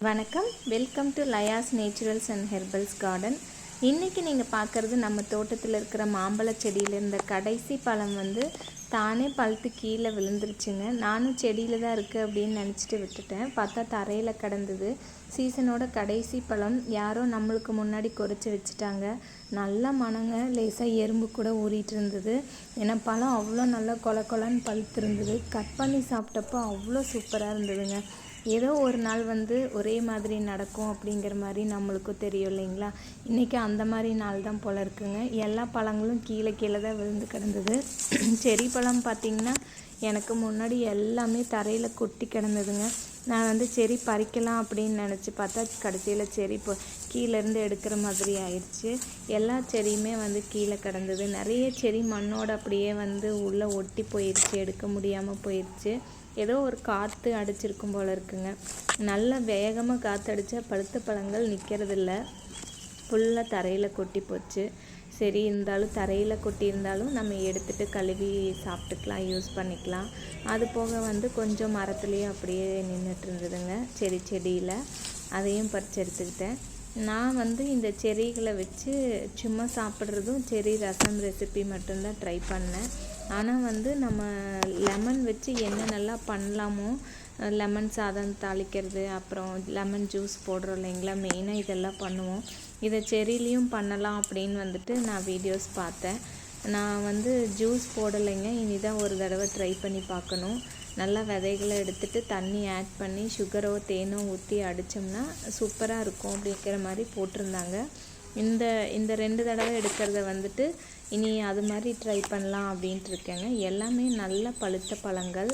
வணக்கம். Welcome to Laya's naturals and herbals garden இன்றைக்கி நீங்கள் பார்க்குறது நம்ம தோட்டத்தில் இருக்கிற மாம்பழ செடியில் இருந்த கடைசி பழம் வந்து தானே பழுத்து கீழே விழுந்துருச்சுங்க. நானும் செடியில் தான் இருக்குது அப்படின்னு நினச்சிட்டு விட்டுட்டேன். பார்த்தா தரையில் கிடந்தது. சீசனோட கடைசி பழம். யாரோ நம்மளுக்கு முன்னாடி குறைச்சி வச்சுட்டாங்க. நல்லா மணங்க லேசாக எறும்பு கூட ஊறிட்டு இருந்தது. ஏன்னா பழம் அவ்வளோ நல்லா கொல கொலன்னு பழுத்து இருந்தது கட் பண்ணி சாப்பிட்டப்போ அவ்வளோ சூப்பராக இருந்ததுங்க. ஏதோ ஒரு நாள் வந்து ஒரே மாதிரி நடக்கும் அப்படிங்கிற மாதிரி நம்மளுக்கும் தெரியும் இல்லைங்களா? இன்றைக்கி அந்த மாதிரி நாள் தான் போல் இருக்குங்க. எல்லா பழங்களும் கீழே கீழே தான் விழுந்து கிடந்தது. செரி பழம் பார்த்திங்கன்னா எனக்கு முன்னாடி எல்லாமே தரையில் கொட்டி கிடந்ததுங்க. நான் வந்து செரி பறிக்கலாம் அப்படின்னு நினச்சி பார்த்தா கடைசியில் செரி இப்போ கீழேருந்து எடுக்கிற மாதிரி ஆயிடுச்சு. எல்லா செடியுமே வந்து கீழே கிடந்தது. நிறைய செடி மண்ணோடு அப்படியே வந்து உள்ளே ஒட்டி போயிடுச்சு எடுக்க முடியாமல் போயிடுச்சு ஏதோ ஒரு காற்று அடிச்சிருக்கும் போல் இருக்குங்க. நல்ல வேகமாக காற்று அடித்தா பழுத்த பழங்கள் நிற்கிறதில்ல ஃபுல்லாக தரையில் கொட்டி போச்சு. சரி இருந்தாலும் தரையில் கொட்டி இருந்தாலும் நம்ம எடுத்துகிட்டு கழுவி சாப்பிட்டுக்கலாம் யூஸ் பண்ணிக்கலாம். அது போக வந்து கொஞ்சம் மரத்துலேயும் அப்படியே நின்றுட்டு இருந்ததுங்க செடி செடியில். அதையும் பறித்து எடுத்துக்கிட்டேன். நான் வந்து இந்த செடிகளை வச்சு சும்மா சாப்பிட்றதும் செரி ரசம் ரெசிபி மட்டும்தான் ட்ரை பண்ணேன். ஆனால் வந்து நம்ம லெமன் வச்சு என்னென்னலாம் பண்ணலாமோ லெமன் சாதம் தாளிக்கிறது அப்புறம் லெமன் ஜூஸ் போடுறோம் இல்லைங்களா மெயினாக இதெல்லாம் பண்ணுவோம். இதை செரிலையும் பண்ணலாம் அப்படின்னு வந்துட்டு நான் வீடியோஸ் பார்த்தேன். நான் வந்து ஜூஸ் போடலைங்க. இனி தான் ஒரு தடவை ட்ரை பண்ணி பார்க்கணும். நல்லா விதைகளை எடுத்துகிட்டு தண்ணி ஆட் பண்ணி சுகரோ தேனோ ஊற்றி அடித்தோம்னா சூப்பராக இருக்கும் அப்படிங்கிற மாதிரி போட்டிருந்தாங்க. இந்த இந்த ரெண்டு தடவை எடுக்கிறத வந்துட்டு இனி அது மாதிரி ட்ரை பண்ணலாம் அப்படின்ட்டு இருக்கேங்க. எல்லாமே நல்ல பழுத்த பழங்கள்.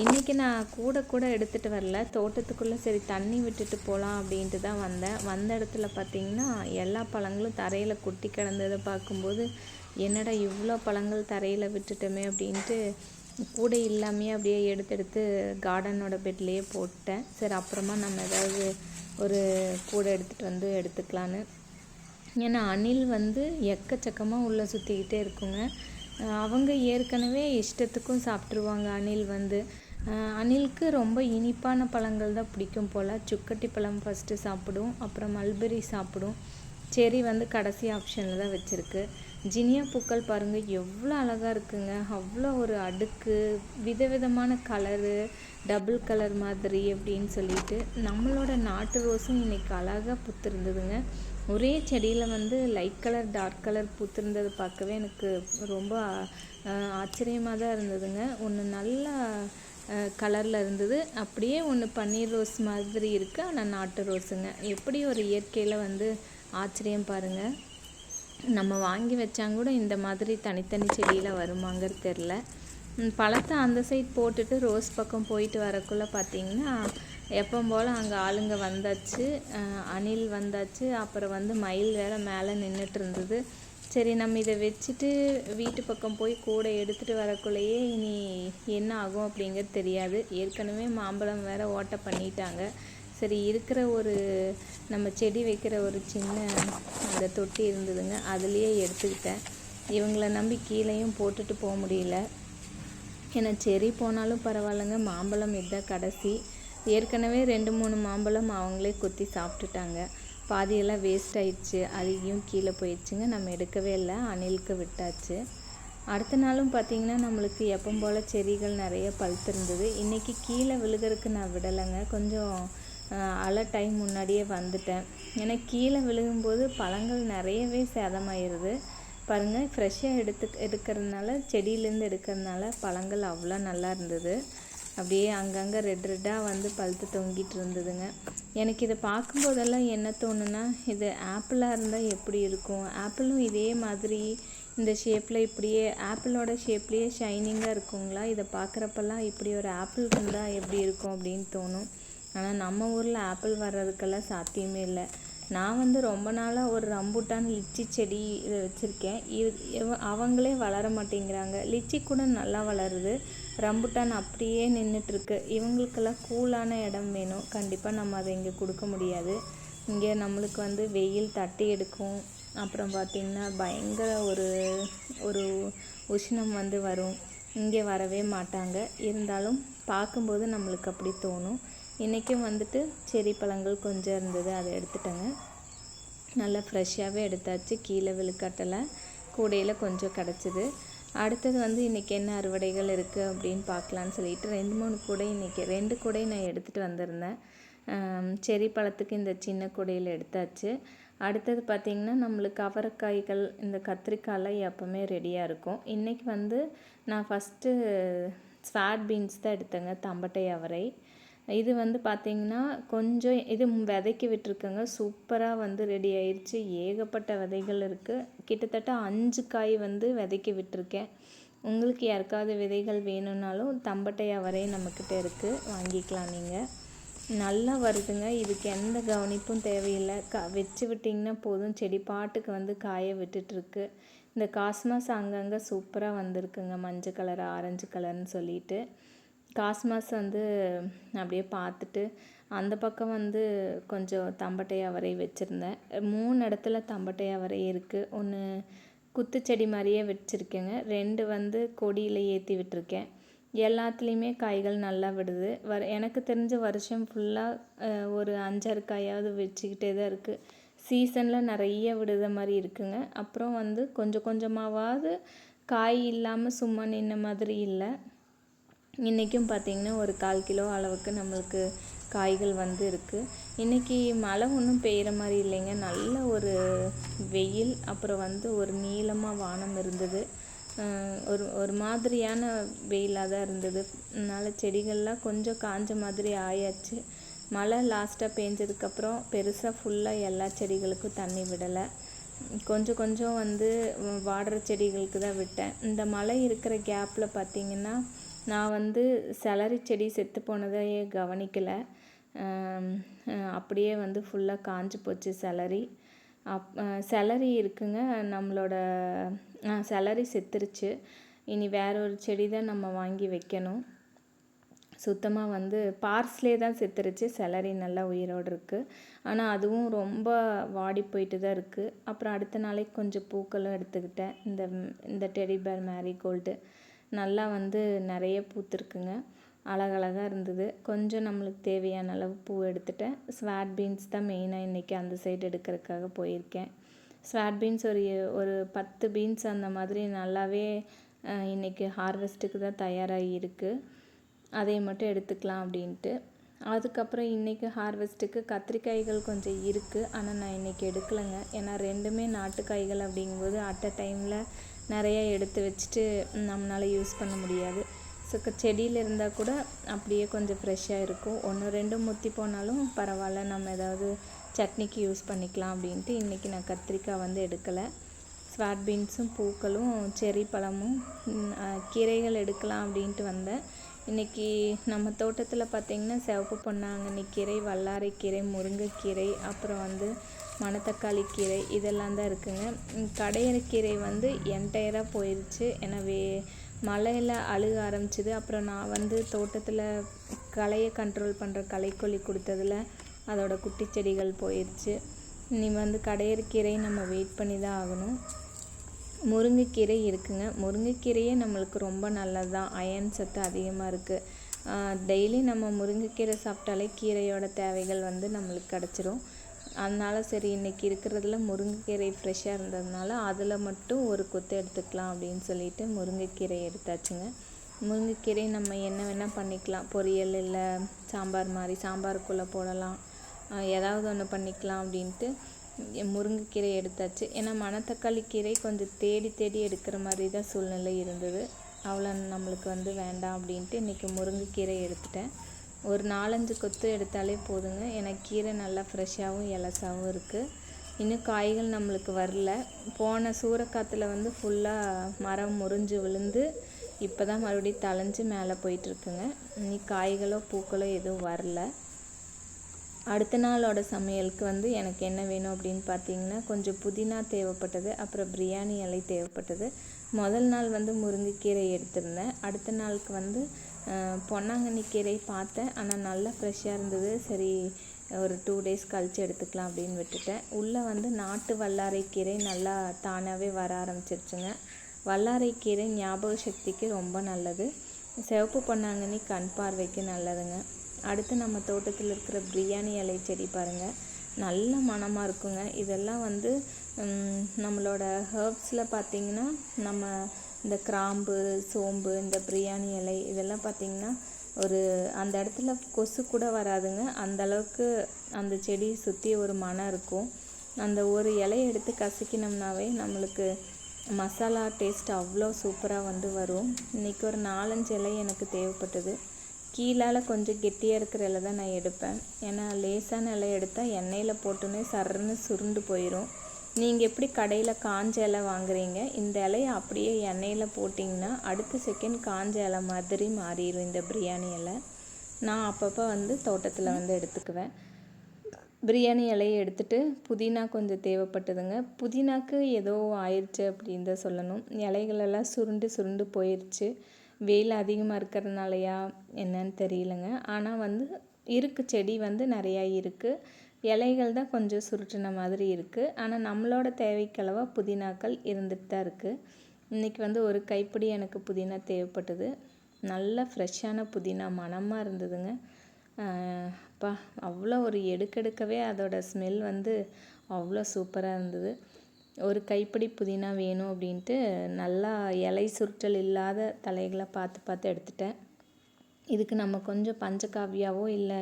இன்றைக்கி நான் கூட கூட எடுத்துகிட்டு வரல. தோட்டத்துக்குள்ளே சரி தண்ணி விட்டுட்டு போகலாம் அப்படின்ட்டு தான் வந்தேன். வந்த இடத்துல பார்த்திங்கன்னா எல்லா பழங்களும் தரையில் கொட்டி கிடந்ததை பார்க்கும்போது என்னடா இவ்வளோ பழங்கள் தரையில் விட்டுட்டோமே அப்படின்ட்டு கூட இல்லாமையே அப்படியே எடுத்து எடுத்து கார்டனோட பெட்லேயே போட்டேன். சரி அப்புறமா நம்ம ஏதாவது ஒரு கூடை எடுத்துகிட்டு வந்து எடுத்துக்கலான்னு. ஏன்னா அணில் வந்து எக்கச்சக்கமாக உள்ளே சுற்றிக்கிட்டே இருக்குங்க. அவங்க ஏற்கனவே இஷ்டத்துக்கும் சாப்பிட்ருவாங்க அணில் வந்து. அணிலுக்கு ரொம்ப இனிப்பான பழங்கள் தான் பிடிக்கும் போல். சுக்கட்டி பழம் ஃபஸ்ட்டு சாப்பிடும் அப்புறம் மல்பெரி சாப்பிடும். செரி வந்து கடைசி ஆப்ஷனில் தான் வச்சுருக்கு. ஜினியா பூக்கள் பாருங்கள் எவ்வளோ அழகாக இருக்குங்க. அவ்வளோ ஒரு அடுக்கு விதவிதமான கலரு டபுள் கலர் மாதிரி அப்படின்னு சொல்லிட்டு நம்மளோட நாட்டு ரோஸும் இன்றைக்கி அழகாக பூத்திருந்ததுங்க. ஒரே செடியில் வந்து லைட் கலர் டார்க் கலர் பூத்திருந்தது பார்க்கவே எனக்கு ரொம்ப ஆச்சரியமாக தான் இருந்ததுங்க. ஒன்று நல்லா கலரில் இருந்தது. அப்படியே ஒன்று பன்னீர் ரோஸ் மாதிரி இருக்குது ஆனால் நாட்டு ரோஸுங்க. எப்படி ஒரு இயற்கையில் வந்து ஆச்சரியம் பாருங்கள் நம்ம வாங்கி வச்சாங்க கூட இந்த மாதிரி தனித்தனி செடியில் வருமாங்கிறது தெரில பழத்தை அந்த சைட் போட்டுட்டு ரோஸ் பக்கம் போயிட்டு வரக்குள்ளே பார்த்தீங்கன்னா எப்போ போல் அங்கே ஆளுங்க வந்தாச்சு. அணில் வந்தாச்சு. அப்புறம் வந்து மயில் வேறு மேலே நின்றுட்டு இருந்தது. சரி நம்ம இதை வச்சுட்டு வீட்டு பக்கம் போய் கூட எடுத்துகிட்டு வரக்குள்ளேயே இனி என்ன ஆகும் அப்படிங்கிறது தெரியாது. ஏற்கனவே மாம்பழம் வேறு ஓட்டை பண்ணிட்டாங்க. சரி இருக்கிற ஒரு நம்ம செடி வைக்கிற ஒரு சின்ன அந்த தொட்டி இருந்ததுங்க அதுலேயே எடுத்துக்கிட்டேன். இவங்கள நம்பி கீழேயும் போட்டுட்டு போக முடியல. ஏன்னா செடி போனாலும் பரவாயில்லைங்க மாம்பழம் இதுதான் கடைசி. ஏற்கனவே ரெண்டு மூணு மாம்பழம் அவங்களே கொத்தி சாப்பிட்டுட்டாங்க. பாதியெல்லாம் வேஸ்ட் ஆயிடுச்சு அதையும் கீழே போயிடுச்சுங்க. நம்ம எடுக்கவே இல்லை அணிலுக்கு விட்டாச்சு. அடுத்த நாளும் பார்த்திங்கன்னா நம்மளுக்கு எப்போ போல் செடிகள் நிறைய பழுத்திருந்தது இன்றைக்கி கீழே விழுகிறதுக்கு நான் விடலைங்க. கொஞ்சம் அல டைம் முன்னாடியே வந்துட்டேன். ஏன்னா கீழே விழுகும்போது பழங்கள் நிறையவே சேதமாயிருது. பாருங்கள் ஃப்ரெஷ்ஷாக எடுத்து எடுக்கிறதுனால செடியிலேருந்து எடுக்கிறதுனால பழங்கள் அவ்வளோ நல்லா இருந்தது. அப்படியே அங்கங்கே ரெட் ரெட்டாக வந்து பழுத்து தொங்கிட்டு இருந்ததுங்க. எனக்கு இதை பார்க்கும்போதெல்லாம் என்ன தோணுன்னா இது ஆப்பிளாக இருந்தால் எப்படி இருக்கும்? ஆப்பிளும் இதே மாதிரி இந்த ஷேப்பில் இப்படியே ஆப்பிளோட ஷேப்லேயே ஷைனிங்காக இருக்குங்களா? இதை பார்க்குறப்பெல்லாம் இப்படி ஒரு ஆப்பிள் இருந்தால் எப்படி இருக்கும் அப்படின்னு தோணும். ஆனால் நம்ம ஊரில் ஆப்பிள் வர்றதுக்கெல்லாம் சாத்தியமே இல்லை. நான் வந்து ரொம்ப நாளாக ஒரு ரம்புட்டான் லிச்சி செடி இதை வச்சுருக்கேன். இது அவங்களே வளர மாட்டேங்கிறாங்க. லிச்சி கூட நல்லா வளருது. ரம்புட்டான் அப்படியே நின்றுட்டுருக்கு இவங்களுக்கெல்லாம் கூலான இடம் வேணும். கண்டிப்பாக நம்ம அதை இங்கே கொடுக்க முடியாது. இங்கே நம்மளுக்கு வந்து வெயில் தட்டி எடுக்கும். அப்புறம் பார்த்திங்கன்னா பயங்கர ஒரு ஒரு உஷ்ணம் வந்து வரும். இங்கே வரவே மாட்டாங்க. இருந்தாலும் பார்க்கும்போது நம்மளுக்கு அப்படி தோணும். இன்றைக்கும் வந்துட்டு செரி பழங்கள் கொஞ்சம் இருந்தது. அதை எடுத்துட்டேங்க. நல்லா ஃப்ரெஷ்ஷாகவே எடுத்தாச்சு. கீழே விழுக்காட்டில் கூடையில் கொஞ்சம் கிடச்சிது. அடுத்தது வந்து இன்றைக்கி என்ன அறுவடைகள் இருக்குது அப்படின்னு பார்க்கலான்னு சொல்லிட்டு ரெண்டு மூணு கூடை இன்றைக்கி ரெண்டு கூடை நான் எடுத்துகிட்டு வந்திருந்தேன். செரி பழத்துக்கு இந்த சின்ன கூடையில் எடுத்தாச்சு. அடுத்தது பார்த்திங்கன்னா நம்மளுக்கு அவரைக்காய்கள் இந்த கத்திரிக்காயெலாம் எப்போவுமே ரெடியாக இருக்கும். இன்றைக்கி வந்து நான் ஃபஸ்ட்டு ஸ்வாட் பீன்ஸ் தான் எடுத்தேங்க தம்பட்டை அவரை. இது வந்து பார்த்திங்கன்னா கொஞ்சம் இது விதைக்கி விட்டுருக்கேங்க. சூப்பராக வந்து ரெடி ஆயிடுச்சு ஏகப்பட்ட விதைகள் இருக்குது கிட்டத்தட்ட அஞ்சு காய் வந்து விதைக்கி விட்டுருக்கேன். உங்களுக்கு யாருக்காவது விதைகள் வேணும்னாலும் தம்பட்டை வரையும் நம்மக்கிட்ட இருக்குது வாங்கிக்கலாம் நீங்கள் நல்லா வருதுங்க. இதுக்கு எந்த கவனிப்பும் தேவையில்லை. க வச்சு விட்டிங்கன்னா போதும். செடி பாட்டுக்கு வந்து காய விட்டுட்ருக்கு. இந்த காஸ்மாஸ் அங்கங்கே சூப்பராக வந்திருக்குங்க. மஞ்சள் கலர் ஆரஞ்சு கலர்னு சொல்லிட்டு. காஸ்மாஸ் வந்து அப்படியே பார்த்துட்டு அந்த பக்கம் வந்து கொஞ்சம் தம்பட்டை அவரை வச்சுருந்தேன். மூணு இடத்துல தம்பட்டை அவரை இருக்குது ஒன்று குத்துச்செடி மாதிரியே வச்சுருக்கேங்க. ரெண்டு வந்து கொடியில் ஏற்றி விட்டுருக்கேன். எல்லாத்துலேயுமே காய்கள் நல்லா விடுது. வர எனக்கு தெரிஞ்ச வருஷம் ஃபுல்லாக ஒரு அஞ்சாறு காயாவது வச்சுக்கிட்டே தான் இருக்குது சீசனில் நிறைய விடுத மாதிரி இருக்குங்க. அப்புறம் வந்து கொஞ்சம் கொஞ்சமாவது காய் இல்லாமல் சும்மா நின்ன மாதிரி இல்லை. இன்றைக்கும் பார்த்திங்கன்னா ஒரு கால் கிலோ அளவுக்கு நம்மளுக்கு காய்கள் வந்து இருக்குது இன்றைக்கி மழை ஒன்றும் பெய்கிற மாதிரி இல்லைங்க. நல்ல ஒரு வெயில் அப்புறம் வந்து ஒரு நீளமாக வானம் இருந்தது. ஒரு ஒரு மாதிரியான வெயிலாக தான் இருந்தது. அதனால் செடிகள்லாம் கொஞ்சம் காஞ்ச மாதிரி ஆயாச்சு. மழை லாஸ்ட்டாக பேஞ்சதுக்கப்புறம் பெருசாக ஃபுல்லாக எல்லா செடிகளுக்கும் தண்ணி விடலை. கொஞ்சம் கொஞ்சம் வந்து வாடுற செடிகளுக்கு தான் விட்டேன். இந்த மழை இருக்கிற கேப்பில் பார்த்திங்கன்னா நான் வந்து செலரி செடி செத்து போனதையே கவனிக்கலை. அப்படியே வந்து ஃபுல்லாக காஞ்சி போச்சு செலரி அப் செலரி இருக்குங்க நம்மளோட செலரி செத்துருச்சு. இனி வேற ஒரு செடி தான் நம்ம வாங்கி வைக்கணும். சுத்தமாக வந்து பார்ஸ்லே தான் செத்துருச்சு செலரி நல்லா உயிரோடு இருக்குது ஆனால் அதுவும் ரொம்ப வாடி போயிட்டு தான் இருக்குது அப்புறம் அடுத்த நாளைக்கு கொஞ்சம் பூக்களும் எடுத்துக்கிட்டேன். இந்த இந்த டெடி பேர் மேரிகோல்டு நல்லா வந்து நிறைய பூத்துருக்குங்க. அழகழகாக இருந்தது. கொஞ்சம் நம்மளுக்கு தேவையான அளவு பூ எடுத்துட்டேன். ஸ்வாட் பீன்ஸ் தான் மெயினாக இன்றைக்கி அந்த சைடு எடுக்கிறதுக்காக போயிருக்கேன். ஸ்வாட் பீன்ஸ் ஒரு ஒரு பத்து பீன்ஸ் அந்த மாதிரி நல்லாவே இன்றைக்கி ஹார்வெஸ்ட்டுக்கு தான் தயாராகி இருக்குது அதை மட்டும் எடுத்துக்கலாம் அப்படின்ட்டு. அதுக்கப்புறம் இன்றைக்கி ஹார்வெஸ்ட்டுக்கு கத்திரிக்காய்கள் கொஞ்சம் இருக்குது ஆனால் நான் இன்றைக்கி எடுக்கலைங்க. ஏன்னா ரெண்டுமே நாட்டுக்காய்கள் அப்படிங்கும்போது அட் அ டைமில் நிறைய எடுத்து வச்சுட்டு நம்மளால் யூஸ் பண்ண முடியாது. ஸோ செடியில் இருந்தால் கூட அப்படியே கொஞ்சம் ஃப்ரெஷ்ஷாக இருக்கும். ஒன்று ரெண்டு முத்தி போனாலும் பரவாயில்ல. நம்ம ஏதாவது சட்னிக்கு யூஸ் பண்ணிக்கலாம் அப்படின்ட்டு இன்றைக்கி நான் கத்திரிக்காய் வந்து எடுக்கலை. ஸ்வாட் பீன்ஸும் பூக்களும் செரி பழமும் கீரைகள் எடுக்கலாம் அப்படின்ட்டு வந்தேன். இன்றைக்கி நம்ம தோட்டத்தில் பார்த்திங்கன்னா சிவப்பு பொன்னாங்கண்ணி கீரை வல்லாரைக்கீரை முருங்கைக்கீரை அப்புறம் வந்து மணத்தக்காளி கீரை இதெல்லாம் தான் இருக்குங்க. கடையறக்கீரை வந்து என்டையராக போயிடுச்சு எனவே மழையில் அழுக ஆரம்பிச்சிது. அப்புறம் நான் வந்து தோட்டத்தில் களையை கண்ட்ரோல் பண்ணுற களைக்கொல்லி கொடுத்ததில் அதோடய குட்டி செடிகள் போயிடுச்சு இனி வந்து கடையறக்கீரை நம்ம வெயிட் பண்ணி தான் ஆகணும். முருங்கைக்கீரை இருக்குங்க. முருங்கைக்கீரையே நம்மளுக்கு ரொம்ப நல்லது தான் அயன் சத்து அதிகமாக இருக்குது டெய்லி நம்ம முருங்கைக்கீரை சாப்பிட்டாலே கீரையோட தேவைகள் வந்து நம்மளுக்கு கிடச்சிரும். அதனால சரி இன்றைக்கி இருக்கிறதுல முருங்கைக்கீரை ஃப்ரெஷ்ஷாக இருந்ததுனால அதில் மட்டும் ஒரு கொத்து எடுத்துக்கலாம் அப்படின்னு சொல்லிட்டு முருங்கைக்கீரை எடுத்தாச்சுங்க. முருங்கைக்கீரை நம்ம என்ன வேணால் பண்ணிக்கலாம். பொரியல் இல்லை சாம்பார் மாதிரி சாம்பாருக்குள்ளே போடலாம். ஏதாவது ஒன்று பண்ணிக்கலாம் அப்படின்ட்டு முருங்கைக்கீரை எடுத்தாச்சு. ஏன்னா மணத்தக்காளி கீரை கொஞ்சம் தேடி தேடி எடுக்கிற மாதிரி தான் சூழ்நிலை இருந்தது. அவ்வளோ நம்மளுக்கு வந்து வேண்டாம் அப்படின்ட்டு இன்றைக்கி முருங்கைக்கீரை எடுத்துட்டேன். ஒரு நாலஞ்சு கொத்து எடுத்தாலே போதுங்க. ஏன்னா கீரை நல்லா ஃப்ரெஷ்ஷாகவும் இலசாகவும் இருக்குது இன்னும் காய்கள் நம்மளுக்கு வரல. போன சூறக்காற்றுல வந்து ஃபுல்லாக மரம் முறிஞ்சு விழுந்து இப்போ தான் மறுபடியும் தளைஞ்சு மேலே போயிட்டுருக்குங்க இனி காய்களோ பூக்களோ எதுவும் வரல. அடுத்த நாளோட சமையலுக்கு வந்து எனக்கு என்ன வேணும் அப்படின்னு பார்த்தீங்கன்னா கொஞ்சம் புதினா தேவைப்பட்டது அப்புறம் பிரியாணி இலை தேவைப்பட்டது. முதல் நாள் வந்து முருங்கைக்கீரை எடுத்திருந்தேன். அடுத்த நாளுக்கு வந்து பொன்னாங்கண்ணி கீரை பார்த்தேன். ஆனால் நல்லா ஃப்ரெஷ்ஷாக இருந்தது. சரி ஒரு டூ டேஸ் கழித்து எடுத்துக்கலாம் அப்படின்னு விட்டுட்டேன். உள்ளே வந்து நாட்டு வல்லாரை கீரை நல்லா தானாகவே வர ஆரம்பிச்சிருச்சுங்க. வல்லாரைக்கீரை ஞாபக சக்திக்கு ரொம்ப நல்லது. சிவப்பு பொன்னாங்கண்ணி கண் பார்வைக்கு நல்லதுங்க. அடுத்து நம்ம தோட்டத்தில் இருக்கிற பிரியாணி இலை செடி பாருங்கள் நல்ல மணமாக இருக்குங்க. இதெல்லாம் வந்து நம்மளோட ஹர்ப்ஸில் பார்த்திங்கன்னா நம்ம இந்த கிராம்பு சோம்பு இந்த பிரியாணி இலை இதெல்லாம் பார்த்தீங்கன்னா ஒரு அந்த இடத்துல கொசு கூட வராதுங்க. அந்த அளவுக்கு அந்த செடி சுற்றி ஒரு மணம் இருக்கும். அந்த ஒரு இலையை எடுத்து கசக்கினோம்னாவே நம்மளுக்கு மசாலா டேஸ்ட் அவ்வளோ சூப்பராக வந்து வரும். இன்றைக்கி ஒரு நாலஞ்சு இலை எனக்கு தேவைப்பட்டது. கீழால் கொஞ்சம் கெட்டியாக இருக்கிற இலை தான் நான் எடுப்பேன். ஏன்னா லேசான இலை எடுத்தால் எண்ணெயில் போட்டோன்னே சர்ன்னு சுருண்டு போயிடும் நீங்கள் எப்படி கடையில் காஞ்ச இலை வாங்குறீங்க? இந்த இலையை அப்படியே எண்ணெயில் போட்டிங்கன்னா அடுத்த செகண்ட் காஞ்ச இலை மாதிரி மாறிடும் இந்த பிரியாணி இலை. நான் அப்பப்போ வந்து தோட்டத்தில் வந்து எடுத்துக்குவேன். பிரியாணி இலையை எடுத்துட்டு புதினா கொஞ்சம் தேவைப்பட்டதுங்க. புதினாக்கு ஏதோ ஆயிடுச்சு அப்படின்னு தான் சொல்லணும். இலைகளெல்லாம் சுருண்டு சுருண்டு போயிடுச்சு வெயில் அதிகமாக இருக்கிறதுனாலயா என்னன்னு தெரியலங்க. ஆனால் வந்து இருக்கு செடி வந்து நிறையா இருக்குது இலைகள் தான் கொஞ்சம் சுருட்டின மாதிரி இருக்குது ஆனால் நம்மளோட தேவைக்களவாக புதினாக்கள் இருந்துட்டு தான் இருக்குது இன்றைக்கி வந்து ஒரு கைப்பிடி எனக்கு புதினா தேவைப்பட்டது. நல்ல ஃப்ரெஷ்ஷான புதினா மணமாக இருந்ததுங்க. அப்பா அவ்வளோ ஒரு எடுக்கெடுக்கவே அதோட ஸ்மெல் வந்து அவ்வளோ சூப்பராக இருந்தது. ஒரு கைப்பிடி புதினா வேணும் அப்படின்ட்டு நல்லா இலை சுருட்டல் இல்லாத தலைகளை பார்த்து பார்த்து எடுத்துட்டேன். இதுக்கு நம்ம கொஞ்சம் பஞ்சகாவியாவோ இல்லை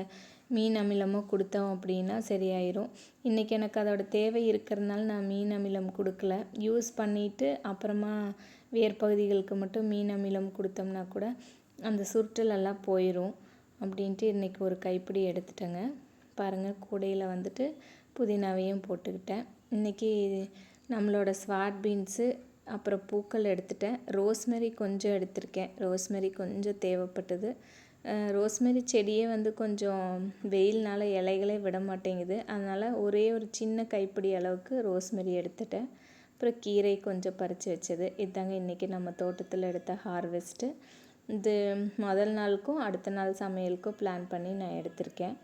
மீன் அமிலமோ கொடுத்தோம் அப்படின்னா சரியாயிரும். இன்றைக்கி எனக்கு அதோட தேவை இருக்கிறதுனால நான் மீன் அமிலம் கொடுக்கல. யூஸ் பண்ணிவிட்டு அப்புறமா வேர் பகுதிகளுக்கு மட்டும் மீன் அமிலம் கொடுத்தோம்னா கூட அந்த சுருட்டல் எல்லாம் போயிடும் அப்படின்ட்டு இன்றைக்கி ஒரு கைப்பிடி எடுத்துட்டேங்க. பாருங்கள் கூடையில் வந்துட்டு புதினாவையும் போட்டுக்கிட்டேன். இன்றைக்கி நம்மளோட ஸ்வாட் பீன்ஸு அப்புறம் பூக்கள் எடுத்துட்டேன். ரோஸ்மெரி கொஞ்சம் எடுத்திருக்கேன். ரோஸ்மெரி கொஞ்சம் தேவைப்பட்டது. ரோஸ்மெரி செடியே வந்து கொஞ்சம் வெயில்னால இலைகளே விட மாட்டேங்குது. அதனால் ஒரே ஒரு சின்ன கைப்பிடி அளவுக்கு ரோஸ்மெரி எடுத்துட்டேன். அப்புறம் கீரை கொஞ்சம் பறித்து வச்சது. இதாங்க இன்றைக்கி நம்ம தோட்டத்தில் எடுத்த ஹார்வெஸ்ட்டு. இது முதல் நாளுக்கும் அடுத்த நாள் சமையலுக்கும் பிளான் பண்ணி நான் எடுத்திருக்கேன்.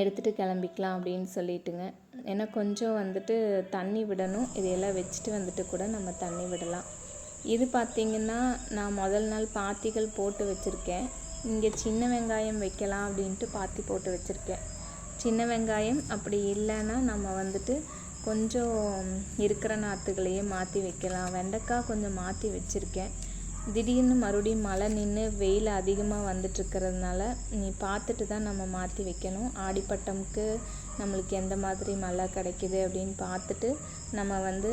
எடுத்துகிட்டு கிளம்பிக்கலாம் அப்படின்னு சொல்லிட்டுங்க. ஏன்னா கொஞ்சம் வந்துட்டு தண்ணி விடணும். இதையெல்லாம் வச்சுட்டு வந்துட்டு கூட நம்ம தண்ணி விடலாம். இது பார்த்திங்கன்னா நான் முதல் நாள் பாத்திகள் போட்டு வச்சுருக்கேன். இங்கே சின்ன வெங்காயம் வைக்கலாம் அப்படின்ட்டு பாத்தி போட்டு வச்சுருக்கேன். சின்ன வெங்காயம் அப்படி இல்லைன்னா நம்ம வந்துட்டு கொஞ்சம் இருக்கிற நாற்றுகளையே மாற்றி வைக்கலாம். வெண்டைக்காய் கொஞ்சம் மாற்றி வச்சுருக்கேன். திடீர்னு மறுபடியும் மழை நின்று வெயில் அதிகமாக வந்துட்டுருக்கிறதுனால நீ பார்த்துட்டு தான் நம்ம மாற்றி வைக்கணும். ஆடிப்பட்டமுக்கு நம்மளுக்கு எந்த மாதிரி மழை கிடைக்குது அப்படின்னு பார்த்துட்டு நம்ம வந்து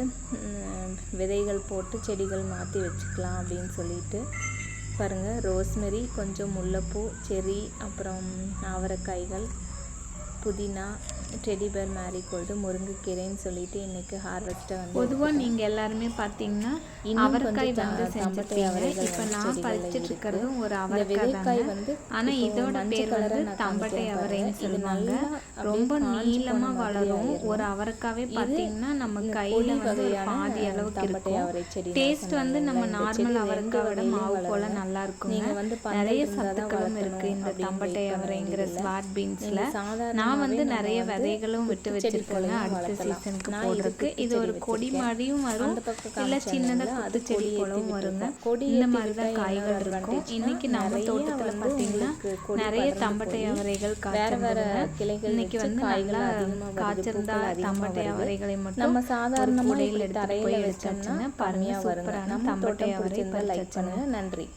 விதைகள் போட்டு செடிகள் மாற்றி வச்சுக்கலாம் அப்படின்னு சொல்லிட்டு பாருங்கள் ரோஸ்மெரி கொஞ்சம் முல்லைப்பூ செரி அப்புறம் அவரைக்காய்கள் புதினா டெடிபேர் மேரிகோல்டு முருங்கைக்கீரைன்னு சொல்லிட்டு இன்னைக்கு ஹார்வெஸ்ட்டை வந்து பொதுவாக நீங்கள் எல்லாருமே பார்த்தீங்கன்னா அவரைக்காய் வந்து செஞ்சுருப்பீங்க. இப்போ நான் பறிச்சிட்டு இருக்கு. இருக்கிறதும் ஒரு அவரைக்காய் வந்து ஆனால் இதோட பேர் வந்து தம்பட்டை அவரைன்னு சொல்லுவாங்க. ரொம்ப நீளமாக வளரும். ஒரு அவரைக்காவே பார்த்தீங்கன்னா நம்ம கையில் வந்து பாதி அளவுக்கு தம்பட்டை இருக்கும். டேஸ்ட் வந்து நம்ம நார்மல் அவரைக்காய் விட மாவு போல். நல்லா பந்தல் நிறைய சத்துக்களும் இருக்கு வளர்க்கணும் இந்த தம்பட்டை அவரைங்கிற. ஸ்வாட் பீன்ஸில் நான் வந்து நிறைய விதைகளும் விட்டு வச்சிருக்கேங்க. அடுத்த. சீசனுக்கு போடுறதுக்கு இது ஒரு கொடி. மாதிரியும் வரும். இல்லை சின்னதாக அது செடி போலவும் வருங்க இந்த மாதிரி தான் காய்கள் இருக்கும். இன்னைக்கு நம்ம தோட்டத்தில் பார்த்தீங்கன்னா கொடி நிறைய தம்பட்டை அவரைகள் வேற வேற காய்ச்சிருந்ததுங்க கிளைகள் இன்னைக்கு வந்து நல்லா காய்ச்சிருந்தா தம்பட்டை. அவரைகளை மட்டும் நம்ம இப்படி எடுத்துட்டு தரையில போய் வச்சோம்னா பாருங்க சூப்பரான தம்பட்டை அவரை லைக் பண்ணுங்க. நன்றி.